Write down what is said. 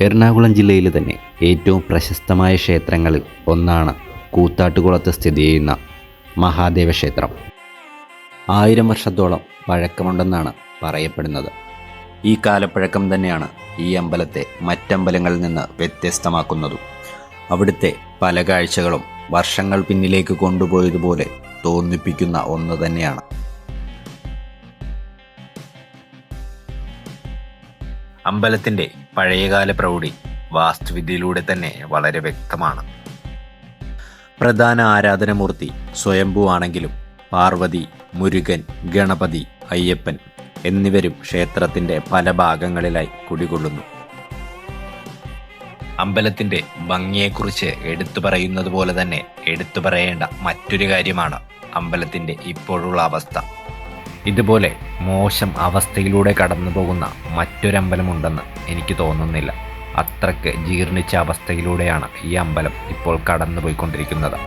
എറണാകുളം ജില്ലയിലെ തന്നെ ഏറ്റവും പ്രശസ്തമായ ക്ഷേത്രങ്ങളിൽ ഒന്നാണ് കൂത്താട്ടുകുളത്ത് സ്ഥിതി ചെയ്യുന്ന മഹാദേവ ക്ഷേത്രം. ആയിരം വർഷത്തോളം പഴക്കമുണ്ടെന്നാണ് പറയപ്പെടുന്നത്. ഈ കാലപ്പഴക്കം തന്നെയാണ് ഈ അമ്പലത്തെ മറ്റമ്പലങ്ങളിൽ നിന്ന് വ്യത്യസ്തമാക്കുന്നതും. അവിടുത്തെ പല കാഴ്ചകളും വർഷങ്ങൾ പിന്നിലേക്ക് കൊണ്ടുപോയതുപോലെ തോന്നിപ്പിക്കുന്ന ഒന്ന് തന്നെയാണ്. അമ്പലത്തിന്റെ പഴയകാല പ്രൗഢി വാസ്തുവിദ്യയിലൂടെ തന്നെ വളരെ വ്യക്തമാണ്. പ്രധാന ആരാധനമൂർത്തി സ്വയംഭു ആണെങ്കിലും പാർവതി മുരുകൻ ഗണപതി അയ്യപ്പൻ എന്നിവരും ക്ഷേത്രത്തിന്റെ പല ഭാഗങ്ങളിലായി കുടികൊള്ളുന്നു. അമ്പലത്തിന്റെ ഭംഗിയെക്കുറിച്ച് എടുത്തു പറയുന്നത് പോലെ തന്നെ എടുത്തു പറയേണ്ട മറ്റൊരു കാര്യമാണ് അമ്പലത്തിന്റെ ഇപ്പോഴുള്ള അവസ്ഥ. ഇതുപോലെ മോശം അവസ്ഥയിലൂടെ കടന്നു പോകുന്ന മറ്റൊരമ്പലമുണ്ടെന്ന് എനിക്ക് തോന്നുന്നില്ല. അത്രയ്ക്ക് ജീർണിച്ച അവസ്ഥയിലൂടെയാണ് ഈ അമ്പലം ഇപ്പോൾ കടന്നുപോയിക്കൊണ്ടിരിക്കുന്നത്.